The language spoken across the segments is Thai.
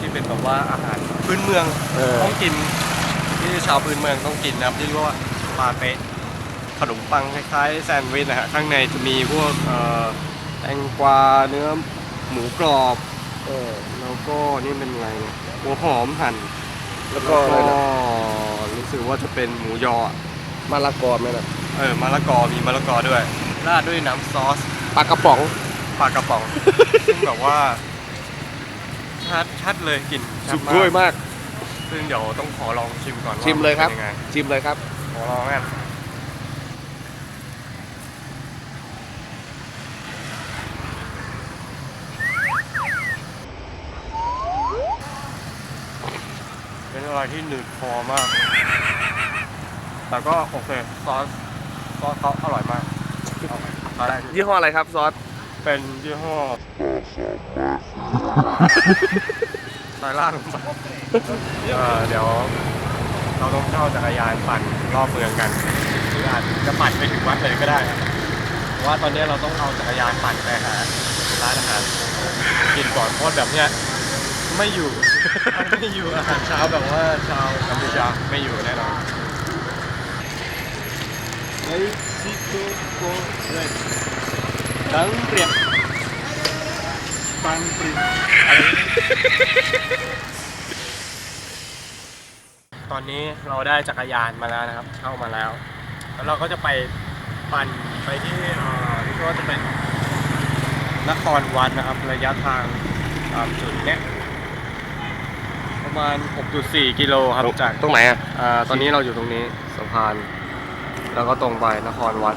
ที่เป็นแบบว่าอาหารพื้นเมืองเออ ต้องกินที่ชาวพื้นเมืองต้องกินนะครับที่เรียกว่าปาเป๊ะขนมปังคล้ายๆแซนด์วิชนะฮะข้างในจะมีพวกเอ่อแตงกวาเนื้อหมูกรอบ เออ แล้วก็นี่เป็นอะไรเนี่ยหัวหอมหั่นแล้วก็อะไรนะรู้สึกว่าจะเป็นหมูยออะมะละกอไหมนะเออมะละกอมีมะละกอด้วยราดด้วยน้ำซอสปลากระป๋องปลากระป๋อง ซึ่งแบบว่า ชัดชัดเลยกลิ่นชัสุดดด้วยมาก ซึ่งเดี๋ยวต้องขอลองชิมก่อนว่าชิมเลยครับ ป็นงไงชิมเลยครับ ขอลองกันเป็นอะไรที่หนืดคอมาก แต่ก็โอเคซอสซอสเขาอร่อยมากเอาไปตอนแรกยี่ห้ออะไรครับซอส เป็นยี่ห้อสายล่างไปเอ่อเดี๋ยว เราต้องเช่าจักรยานปั่นรอบเมืองกันหรืออาจจะปั่นไปถึงวัดเลยก็ได้เพราะว่าตอนนี้เราต้องเอาจักรยานปั่นไปหาร้านอาหารกินก่อนเพราะแบบเนี้ยไม่อยู่ ไม่อยู่อาหารเช้าแบบว่าชาวกัมพูชาไม่อยู่แน่นอนไอซิโกโกเร ดังเปรียบปังปริมอะไรตอนนี้เราได้จักรยานมาแล้วนะครับเช่ามาแล้ว แล้วเราก็จะไปปั่นไปที่เอ่อที่ก็จะเป็นนครวัดนะครับระยะทางตามจุดเนี้ยประมาณ 6.4 กิโลครับจากตรงไหนอะอ่าตอนนี้เราอยู่ตรงนี้สะพาน แล้วก็ตรงไปนครวัด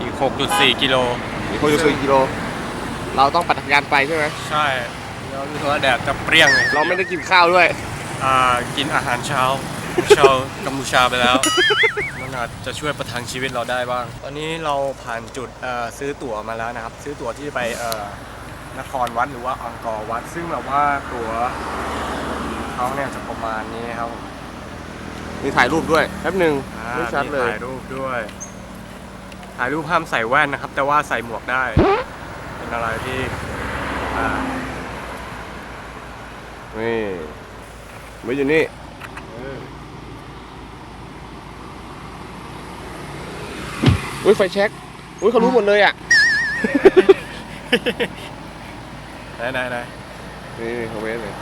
อีก 6.4 กิโล มีคนอยู่สี่กิโลเราต้องปั่นจักรยานไปใช่ไหมใช่แล้วรู้สึกว่าแดดจะเปรี้ยงเลยเราไม่ได้กินข้าวด้วย อ่ากินอาหารเช้าชาวกัมพูชาไปแล้วมันอาจจะช่วยประทังชีวิตเราได้บ้าง ตอนนี้เราผ่านจุดเอ่อซื้อตั๋วมาแล้วนะครับ ซื้อตั๋วที่ไปเอ่อนครวัดหรือว่าอังกอร์วัด ซึ่งแบบว่าตั๋วเขาเนี่ยจะประมาณนี้ครับมีถ่ายรูปด้วยแป๊บหนึ่งอ่าไม่ชัดมีเลยถ่ายรูปด้วย ถ่ายรูปห้ามใส่แว่นนะครับ แต่ว่าใส่หมวกได้ เป็นอะไรที่อ่านี่ไว้อยู่นี่อุ้ยไฟแช็กอุ้ยเขารู้หมดเลยอะไหนไหนไหนนี่เขาเว้นเลย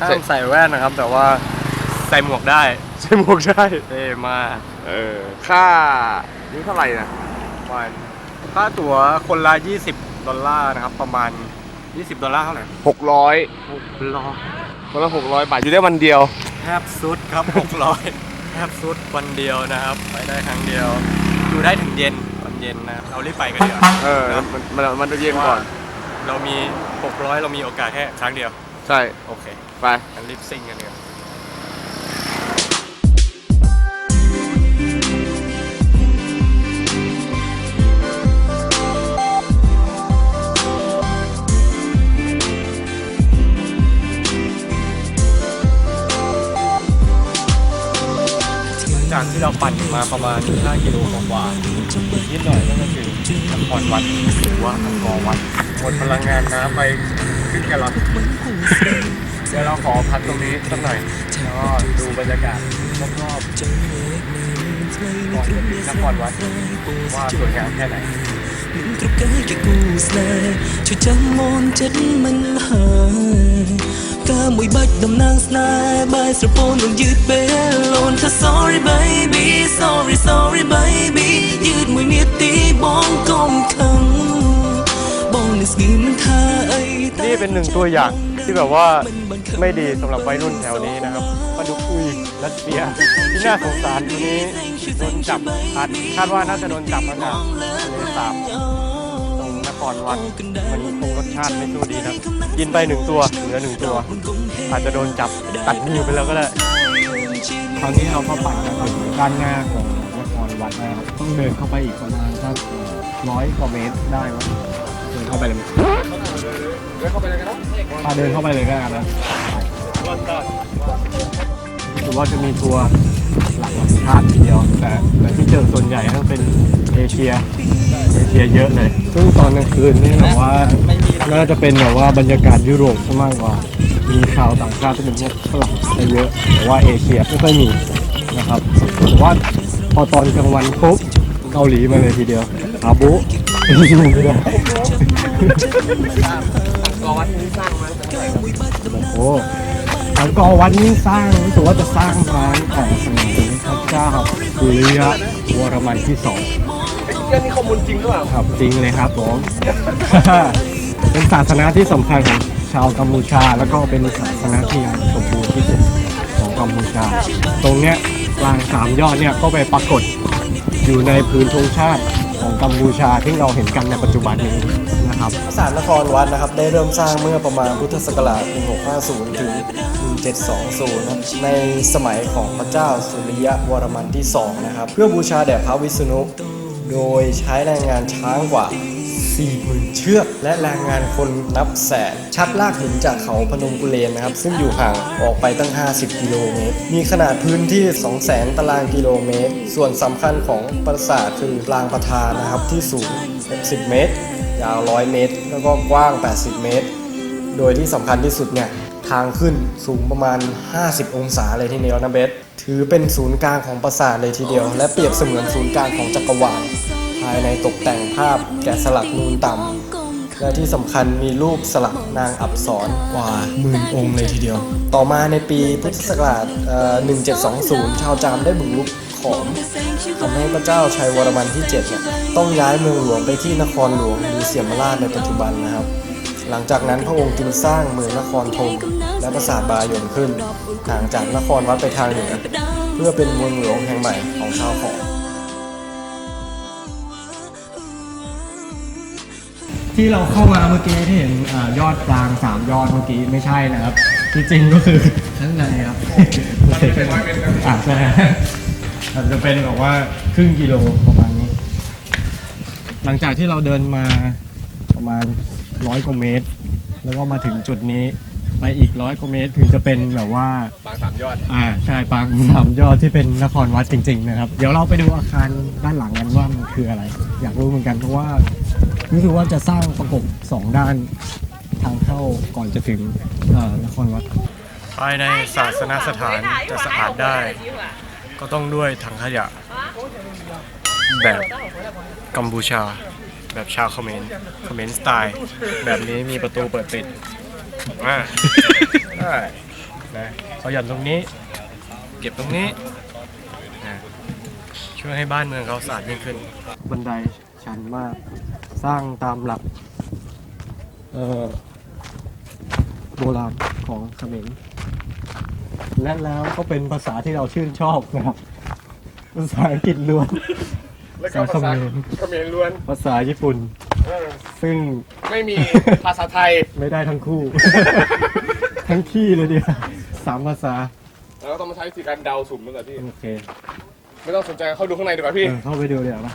ห้ามใส่แว่นนะครับ แต่ว่า ใส่หมวกได้ใส่หมวกได้ เท่มากเออ ค่า นี่เท่าไหร่นะวันค่าตั๋วคนละ 20 ดอลลาร์นะครับ ประมาณ 20 ดอลลาร์เท่าไหร่หกร้อย600คนละหกร้อยบาท อยู่ได้วันเดียว แทบสุดครับ 600แทบสุดวันเดียวนะครับ ไปได้ครั้งเดียว อยู่ได้ถึงเย็นวันเย็นนะครับเรารีบไปกันเดียวาเออ มันมันมันจะเย็นก่อน เรามี 600 เรามีโอกาสแค่ครั้งเดียว ใช่ โอเค ไป งั้นรีบซิ่งกันเลย เราปั่นมาประมาณ 5 กิโลกว่าๆนิดหน่อยนั่นก็คือนครวัดหรือว่าอังกอร์วัดหมดพลังงานน้ำไปขึ้นกันลับเดี๋ยวเราขอพักตรงนี้สักหน่อยแล้วก็ดูบรรยากาศรอบๆก่อนจะถึงนครวัดว่าสวยงามแค่ไหน những cặp cái cái cù xe cho chẳng môn chất mình hờ cả mũi bách đầm nang snai bài sờ pôn đừng dứt bé lộn thật sorry baby sorry sorry baby dứt mũi miết tí bong công thầm bong nít nghĩ mình tha ấy นี่เป็นหนึ่งตัวอย่างที่แบบว่าไม่ดีสำหรับวัยรุ่นแถวนี้นะครับปลาดุกอุยรัสเซียที่น่าสงสารตัวนี้โดนจับคาดคาดว่าน่าจะโดนจับมาจากทะเลสาบ ตรงนครวัดมันคงรสชาติไม่สู้ดีนะกินไปหนึ่งตัวเหลือหนึ่งตัว อาจจะโดนจับตัดนิ้วไปแล้วก็ได้ตอนนี้เราเข้าไปกันถึงด้านหน้าของนครวัดแล้วต้องเดินเข้าไปอีกประมาณสักร้อยกว่าเมตรได้วะเดินเข้าไปเลยไหมอะเดินเข้าไปเลยก็ได้นะรู้สึกว่าจะมีทัวร์ หลักชาติทีเดียว แต่แต่ที่เจอส่วนใหญ่ก็เป็นเอเชียเอเชียเยอะเลย ซึ่งตอนกลางคืนนี่แบบว่าน่าจะเป็นแบบว่าบรรยากาศยุโรปซะมากกว่า มีชาวต่างชาติที่เป็นพวกฝรั่งเยอะแต่ว่าเอเชียไม่ค่อยมีนะครับแต่ว่าพอตอนกลางวันปุ๊บเกาหลีมาเลยทีเดียวอาบุไม่ได้กอนสร้างมาตั้งแต่เมื่อไหร่ครับโอ้างกอวัดนี้สร้างรู้สึกว่าจะสร้างมาตั้งแต่สมัยพระเจ้าสุริยะวรมันที่สองเรื่องนี้ข้อมูลจริงหรือเปล่าครับจริงเลยครับผมเป็นศาสนาที่สำคัญของชาวกัมพูชา แล้วก็เป็นศาสนาที่ยังสมบูรณ์ที่สุดของกัมพูชา ตรงเนี้ยกลางสามยอดเนี่ยก็ไปปรากฏอยู่ในพื้นธงชาติของกัมพูชาที่เราเห็นกันในปัจจุบันนี้ นะครับปราสาทนครวัดนะครับ ได้เริ่มสร้างเมื่อประมาณพุทธศักราช 1650 ถึง 1720นะในสมัยของพระเจ้าสุริยะวรมันที่ 2 นะครับ เพื่อบูชาแด่พระวิษณุ โดยใช้แรงงานช้างกว่า 40,000 เชือก และแรงงานคนนับแสน ชักลากหินจากเขาพนมกุเลนนะครับ ซึ่งอยู่ห่างออกไปตั้ง 50 กิโลเมตร มีขนาดพื้นที่ 200,000 ตารางกิโลเมตร ส่วนสำคัญของปราสาทคือปรางประธานนะครับที่สูง 60 เมตราว100 เมตร แล้วก็กว้าง 80 เมตร โดยที่สำคัญที่สุดเนี่ยทางขึ้นสูงประมาณ 50 องศาเลยทีเดียวนะเบสถือเป็นศูนย์กลางของปราสาทเลยทีเดียว และเปรียบเสมือนศูนย์กลางของจักรวาลภายในตกแต่งภาพแกะสลักนูนต่ำและที่สำคัญมีรูปสลักนางอับสรกว่าหมื่นองค์เลยทีเดียว ต่อมาในปีพุทธศักราชเอ่อ1720 ชาวจามได้บุกรุก ขอมทำให้พระเจ้าชัยวรมันที่7เนี่ยต้องย้ายเมืองหลวงไปที่นครหลวงหรือเสียมราชในปัจจุบันนะครับ หลังจากนั้นพระองค์จึงสร้างเมืองนครธมและปราสาทบายนขึ้นห่างจากนครวัดไปทางเหนือเพื่อเป็นเมืองหลวงแห่งใหม่ของชาวขอมที่เราเข้ามาเมื่อกี้ที่เห็นอายอดกลางสามยอดเมื่อกี้ไม่ใช่นะครับ จริงๆก็คือข้างในครับอ่าใช่ มันจะเป็นแบบว่าครึ่งกิโลประมาณนี้ หลังจากที่เราเดินมาประมาณร้อยกว่าเมตร แล้วก็มาถึงจุดนี้ไปอีกร้อยกว่าเมตรถึงจะเป็นแบบว่าบางสามยอด อ่าใช่ปางสามยอดที่เป็นนครวัดจริง ๆ นะครับ เดี๋ยวเราไปดูอาคารด้านหลังกันว่ามันคืออะไร อยากรู้เหมือนกันเพราะว่ารู้สึกว่าจะสร้างประกบสองด้านทางเข้าก่อนจะถึงอ่านครวัดภายในศาสนสถานจะสะอาดได้ ก็ต้องด้วยถังขยะ แบบกัมพูชา แบบชาวเขมรเขมรสไตล์ แบบนี้มีประตูเปิดปิดอ่าได้นะเขาหย่อนตรงนี้ เก็บตรงนี้นะช่วยให้บ้านเมืองเขาสะอาดยิ่งขึ้น บันไดชันมาก สร้างตามหลัก เอ่อ โบราณของเขมร และแล้วก็เป็นภาษาที่เราชื่นชอบนะครับภาษาอังกฤษล้วน แล้วก็ภาษาเขมรเขมรล้วน ภาษาญี่ปุ่นซึ่งไม่มีภาษาไทยไม่ได้ทั้งคู่ ทั้งขี้เลยเดียวสามภาษา แล้วก็ต้องมาใช้วิธีการเดาสุ่มด้วยกันพี่ โอเคไม่ต้องสนใจเข้าดูข้างในดีกว่าพี่เออเข้าไปดูเดี๋ยวนะ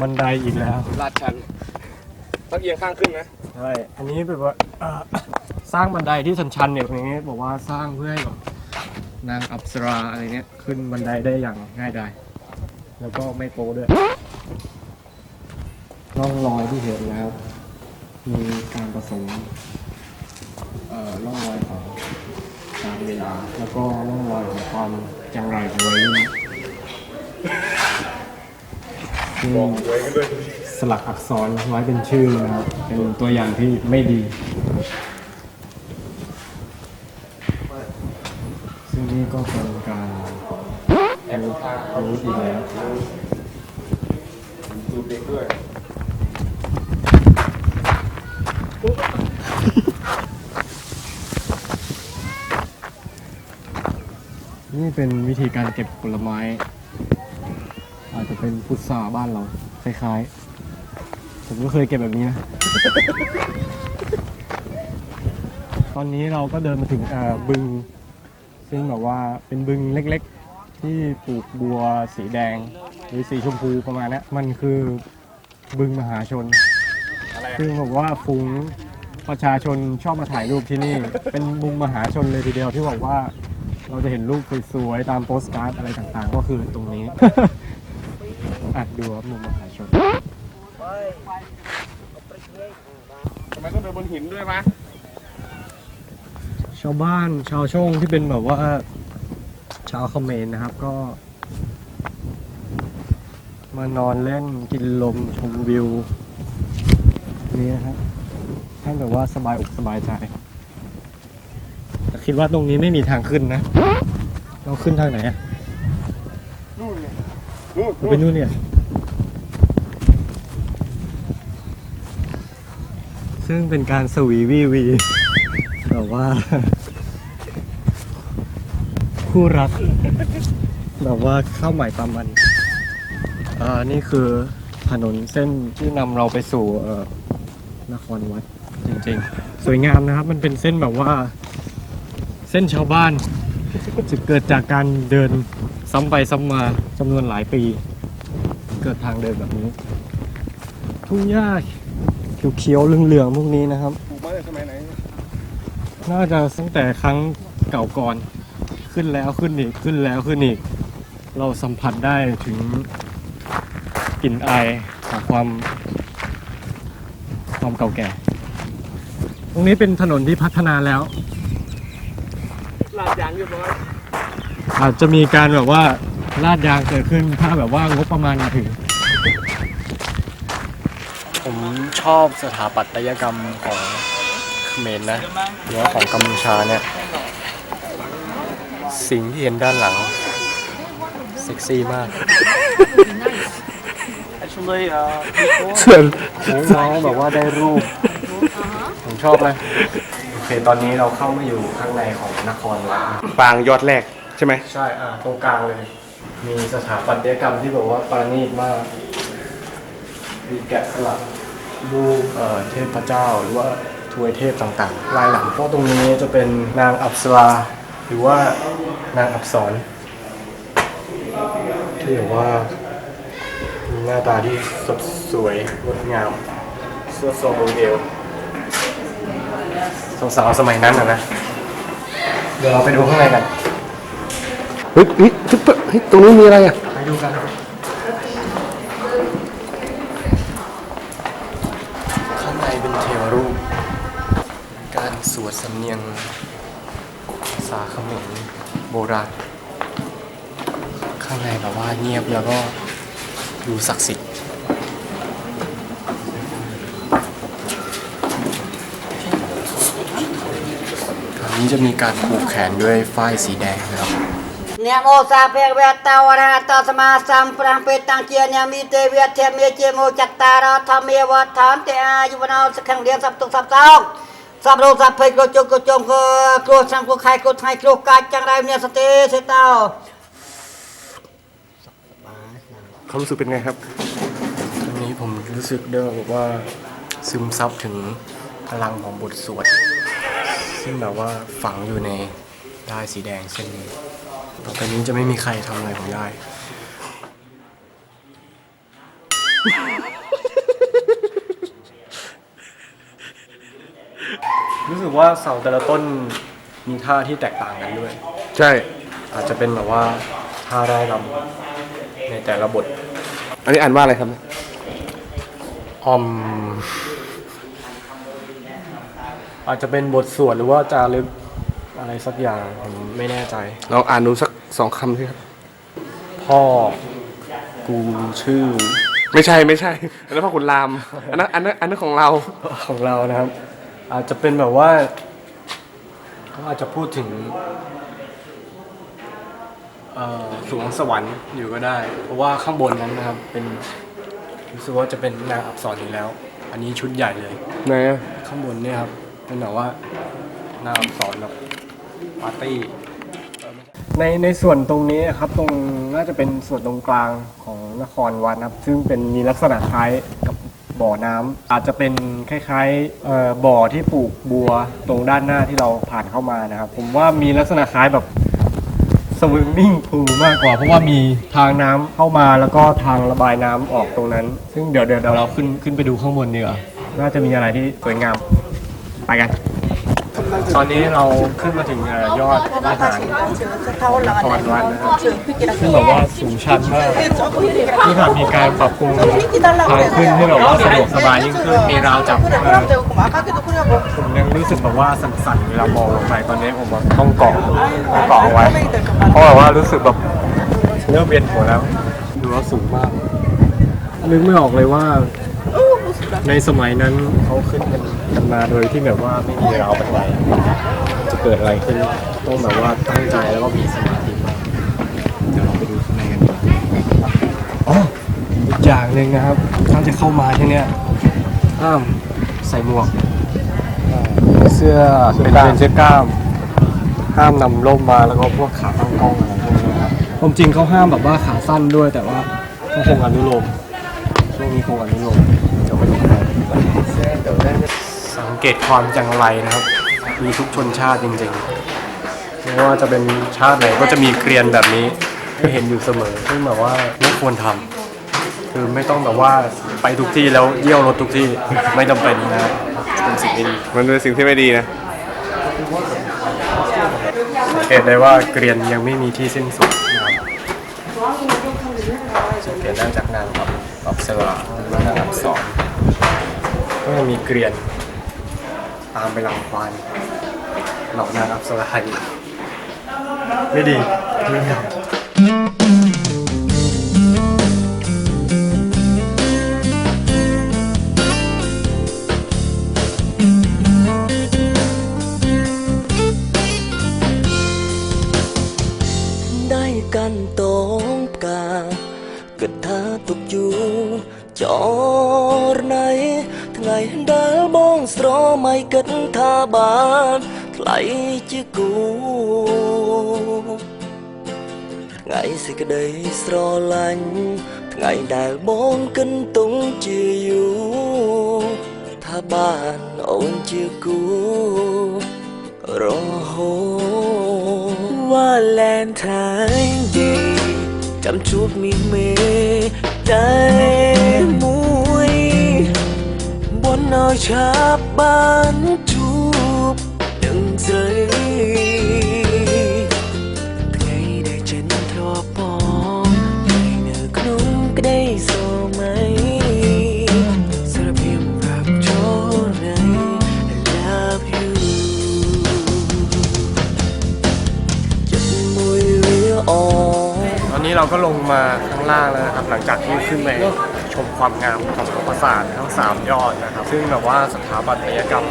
บันไดอีกแล้วลาดชัน ต้องเอียงข้างขึ้นนะใช่อันนี้แบบว่าเอ่อสร้างบันไดที่ชันๆเนี่ยอย่างนี้บอกว่าสร้างเพื่อให้แบบนางอัปสราอะไรเนี้ยขึ้นบันไดได้อย่างง่ายดายแล้วก็ไม่โปด้วยร่องรอยที่เห็นแล้ว มีการผสมเอ่อร่องรอยของการเวลา แล้วก็ร่องรอยของความจังไรของวัยรุ่นซึ่ง สลักอักษรไว้เป็นชื่อนะครับ เป็นตัวอย่างที่ไม่ดี ซึ่งนี่ก็เป็นการแอบรู้อีกแล้วดูเด็กด้วยนี่เป็นวิธีการเก็บผลไม้ อาจจะเป็นพุทราบ้านเรา คล้ายๆ ผมก็เคยเก็บแบบนี้นะ ตอนนี้เราก็เดินมาถึงเอ่อบึง ซึ่งแบบว่าเป็นบึงเล็กๆ ที่ปลูกบัวสีแดง หรือสีชมพูประมาณนี้มันคือบึงมหาชน ซึ่งบอกว่าฝูงประชาชนชอบมาถ่ายรูปที่นี่ เป็นมุมมหาชนเลยทีเดียวที่บอกว่าเราจะเห็นรูปสวยๆตามโปสการ์ดอะไรต่างๆ ก็คือตรงนี้ อัดดูครับมุมมหาชน ทำไมต้องเดินบนหินด้วยมะชาวบ้านชาวช่องที่เป็นแบบว่า ชาวเขมรนะครับก็ มานอนเล่นกินลมชมวิว นี่นะครับให้แบบว่าสบายอกสบายใจแต่คิดว่าตรงนี้ไม่มีทางขึ้นนะ เราขึ้นทางไหนอะนู่นไงนู่นไปนู่นเนี่ย ซึ่งเป็นการสวีวีวีแบบว่า คู่รักแบบว่าเข้าใหมายตามมันอ่านี่คือถนนเส้นที่นำเราไปสู่เอ่อนครวัดจริงๆ สวยงามนะครับ มันเป็นเส้นแบบว่า เส้นชาวบ้าน จะเกิดจากการเดินซ้ำไปซ้ำมาจำนวนหลายปี เกิดทางเดินแบบนี้ ทุ่งหญ้าเข ยวๆเหลืองๆพวกนี้นะครับปลูกมาตั้งแต่สมัยไหนน่าจะตั้งแต่ครั้งเก่าก่อนขึ้นแล้วขึ้นอีกขึ้นแล้วขึ้นอีก เราสัมผัสได้ถึงกลิ่นอายของความ ความเก่าแก่ ตรงนี้เป็นถนนที่พัฒนาแล้ว ลาดยางเรียบร้อยอาจจะมีการแบบว่าลาดยางเกิดขึ้นถ้าแบบว่างบประมาณมาถึง ผมชอบสถาปัตยกรรมของเขมรนะหรือว่าของกัมพูชาเนี่ย สิ่งที่เห็นด้านหลัง เซ็กซี่มาก actually uh เสื่อนน้องแบบว่าได้รูป ผมชอบเลยโอเคตอนนี้เราเข้ามาอยู่ข้างในของนครวัดปางยอดแรกใช่ไหม ใช่อ่าตรงกลางเลย มีสถาปัตยกรรมที่แบบว่าปราณีตมากมีแกะสลัก รูปเอ่อเทพเจ้า หรือว่าทวยเทพต่างๆลายหลังก็ตรงนี้จะเป็นนางอัปสราหรือว่านางอับสรที่แบบว่ามีหน้าตาที่สดสวยงดงามเสื้อทรงโมเดลสาวๆสมัยนั้นนะนะ เดี๋ยวเราไปดูข้างในกันเฮ้ยเฮ้ยเฮ้ยตรงนี้มีอะไรอะ ไปดูกัน วดสำเนียงภาษาเขมรโบราณ ข้างในแบบว่าเงียบแล้วก็ดูศักดิ์สิทธิ์ครานี้จะมีการผูกแขนด้วยฝ้ายสีแดงนะครับเนียงโอซาเปกเวตาวราตสมาสัมปรังเปตังเกียเนียงมีเตเวเทเมเจโมจัตตาราธรรมเมวทานเตอายุวนาสขังเดียสับตุสับสอง สาบโรสับเพยกรจงโรจงโลัวสังโลัคไกลัวไทยโลักายจังไรเนี่ยสติสเตาเขารู้สึกเป็นไงครับวันนี้ผมรู้สึกเด้แบกว่าซึมซับถึงพลังของบทสวด ซึ่งแบบว่าฝังอยู่ในได้สีแดงเส้นนี้ ต่อไปนี้จะไม่มีใครทำอะไรผมได้ ว่าเสาแต่ละต้นมีท่าที่แตกต่างกันด้วย ใช่ อาจจะเป็นแบบว่าท่าได้รำในแต่ละบท อันนี้อ่านว่าอะไรครับออม อาจจะเป็นบทสวดหรือว่าจารึกอะไรสักอย่างผมไม่แน่ใจลองอ่านดูสักสองคำสิครับ พ่อ กูชื่อไม่ใช่ไม่ใช่ อันนั้นพ่อขุนราม อันนั้นอันนั้นอันนั้นของเราของเรานะครับ อาจจะเป็นแบบว่าเขาอาจจะพูดถึงเอ่อสวงสวรรค์อยู่ก็ได้ เพราะว่าข้างบนนั้นนะครับ เป็นรู้สึกว่าจะเป็นนางอักษรอยู่แล้ว อันนี้ชุดใหญ่เลย ไหนอะข้างบนเนี่ยครับเป็นแบบว่านางอักษรแบบปาร์ตี้ในในส่วนตรงนี้ครับตรงน่าจะเป็นส่วนตรงกลางของนครวัดนะครับ ซึ่งเป็นมีลักษณะคล้ายกั บบ่อน้ำอาจจะเป็นคล้ายๆเอ่อบ่อที่ปลูกบัวตรงด้านหน้าที่เราผ่านเข้ามานะครับ ผมว่ามีลักษณะคล้ายแบบสวิมมิ่งพูลมากกว่า เพราะว่ามีทางน้ำเข้ามาแล้วก็ทางระบายน้ำออกตรงนั้น ซึ่งเดี๋ยวเดี๋ยวเราขึ้นขึ้นไปดูข้างบนดีกว่าน่าจะมีอะไรที่สวยงามไปกัน ตอนนี้เราขึ้นมาถึงยอดอาหารนครวัดนะครับซึ่งแบบว่าสูงชันมากที่แบบมีการปรับปรุงทางขึ้นให้แบบว่าสะดวกสบายยิ่งขึ้นมีราวจับผมยังรู้สึกแบบว่าสั่นๆเวลามองลงไปตอนนี้ผมแบบต้องเกาะต้องเกาะเอาไว้ เพราะแบบว่ารู้สึกแบบเริ่มเวียนหัวแล้ว ดูว่าสูงมากนึกไม่ออกเลยว่าในสมัยนั้นเขาขึ้นกัน กันมาโดยที่แบบว่าไม่มีราวบันไดจะเกิดอะไรขึ้นต้องแบบว่าตั้งใจแล้วก็มีสมาธิมากเดี๋ยวเราไปดูข้างในกันดีกว่าอ๋ออีกอย่างหนึ่งนะครับถ้าจะเข้ามาที่เนี้ยห้ามใส่หมวกอ่าเสื้อเป็นเป็นเสื้อกล้ามห้ามนำร่มมาแล้วก็พวกขาตั้งกล้องอะไรพวกนี้นะครับความจริงเขาห้ามแบบว่าขาสั้นด้วยแต่ว่าก็คงอนุโลมช่วงนี้คงอนุโลมเดี๋ยวไปดูกัน สังเกตความจังไรนะครับ มีทุกชนชาติจริงๆไม่ว่าจะเป็นชาติไหนก็จะมีเกรียนแบบนี้ให้เห็นอยู่เสมอซึ่งแบบว่าไม่ควรทำคือไม่ต้องแบบว่าไปทุกที่แล้วเยี่ยวรถทุกที่ไม่จำเป็นนะครับเป็นสิ่งที่ดีมันเป็นสิ่งที่ไม่ดีนะสังเกตได้ว่าเกรียนยังไม่มีที่สิ้นสุดนะครับสังเกตได้จากนางแบบอับสราและนางอับสรก็ยังมีเกรียน ตามไปหลังควานเหล่านางอับสรายไม่ดีไม่ดี ជាគូថ្ងៃសេចក្តីស្រឡាញ់ថ្ងៃដែលបងគិនទុងជាយូរថាបានអូនជាគូរហូត Valentine Day ចាំជួបមីមេតែមួយបនឲ្យឆាប់បានជួប sleep Ngày để chân thọ bỏ Ngày nở cũng cái đây rồi mấy Sẽ là phim pháp chỗ này I love you Chân mùi lửa ồn ตอนนี้เราก็ลงมาข้างล่างแล้วนะครับ หลังจากที่ขึ้นไป มความงามของปราสาททั้งสามยอดนะครับ ซึ่งแบบว่าสถาปัตยกรรม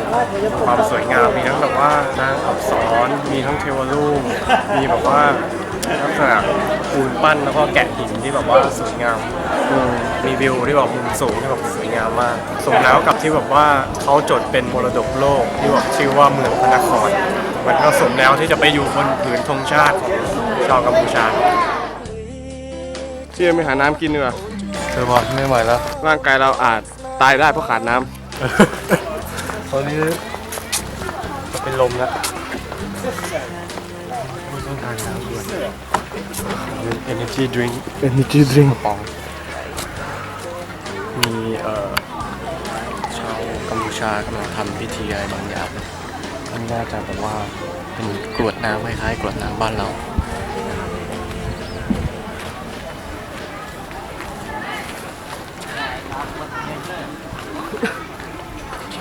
ความสวยงามมีทั้งแบบว่านางอับสรมีทั้งเทวรูปมีแบบว่าลักษณะปูนปั้นแล้วก็แกะหินที่แบบว่าสวยงามมมีวิวที่แบบมุมสูงที่แบบสวยงามมากสมแล้วกับที่แบบว่าเขาจดเป็นมรดกโลกที่แบบชื่อว่าเมืองพระนครมันก็สมแล้วที่จะไปอยู่บนผืนธงชาติของชาวกัมพูชาเชี่ยไม่หาน้ำกินดีกว่า เธอบอกไม่ไหวแล้ว ร่างกายเราอาจตายได้เพราะขาดน้ตอนนี้จะเป็นลมแล้วต้องการน้ำด่วน energy drink energy drink กระป๋องมีเอ่อชาวกัมพูชากำลังทำพิธีอะไรบางอย่างมันน่าจะแบบว่าเป็นกรวดน้ำคล้ายๆกรวดน้ำบ้านเรา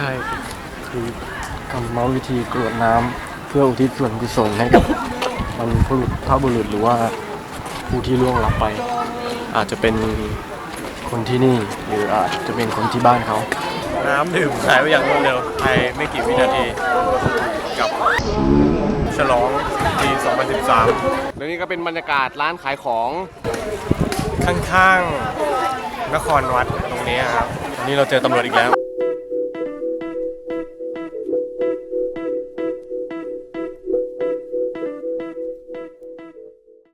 ช่คือกรรมวิธีกรวดน้ำเพื่ออุทิศส่วนกุศลให้กับบรรพบุรุษพระบุรุษหรือว่าผู้ที่ล่วงลับไป อาจจะเป็นคนที่นี่หรืออาจจะเป็นคนที่บ้านเขา น้ำดื่มขายไปอย่างรวดเร็วภายไม่กี่วินาที กับฉลองปี 2013ำแล้วนี่ก็เป็นบรรยากาศร้านขายของข้างๆนครวัดตรงนี้ครับวันนี้เราเจอตำรวจอีกแล้ว